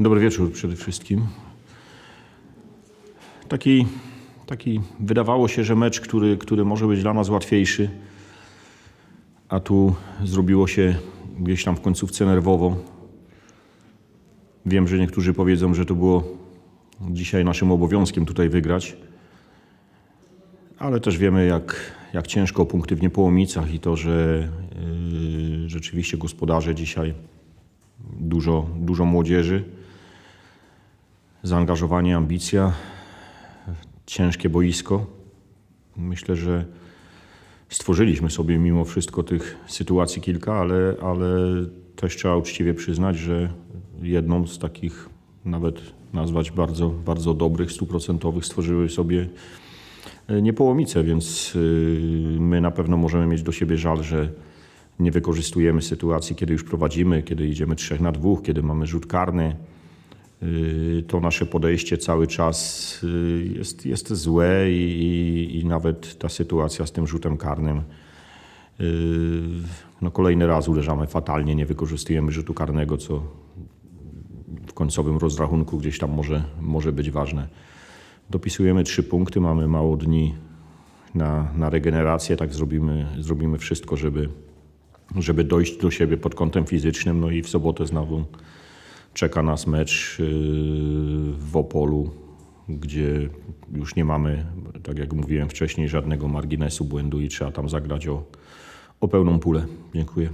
Dobry wieczór przede wszystkim. Taki, taki wydawało się, że mecz, który, który może być dla nas łatwiejszy, a tu zrobiło się gdzieś tam w końcówce nerwowo. Wiem, że niektórzy powiedzą, że to było dzisiaj naszym obowiązkiem tutaj wygrać, ale też wiemy, jak, jak ciężko punkty w Niepołomicach i to, że yy, rzeczywiście gospodarze dzisiaj dużo, dużo młodzieży, zaangażowanie, ambicja, ciężkie boisko. Myślę, że stworzyliśmy sobie mimo wszystko tych sytuacji kilka, ale, ale też trzeba uczciwie przyznać, że jedną z takich nawet nazwać bardzo, bardzo dobrych, stuprocentowych stworzyły sobie e, Niepołomice, więc y, my na pewno możemy mieć do siebie żal, że nie wykorzystujemy sytuacji, kiedy już prowadzimy, kiedy idziemy trzech na dwóch, kiedy mamy rzut karny. Y, To nasze podejście cały czas y, jest, jest złe i, i, nawet ta sytuacja z tym rzutem karnym. y, No kolejny raz uderzamy fatalnie, nie wykorzystujemy rzutu karnego, co w końcowym rozrachunku gdzieś tam może, może być ważne. Dopisujemy trzy punkty, mamy mało dni na, na regenerację, tak zrobimy, zrobimy wszystko, żeby, żeby dojść do siebie pod kątem fizycznym. No i w sobotę znowu czeka nas mecz yy, w Opolu, gdzie już nie mamy, tak jak mówiłem wcześniej, żadnego marginesu błędu i trzeba tam zagrać o, o pełną pulę. Dziękuję.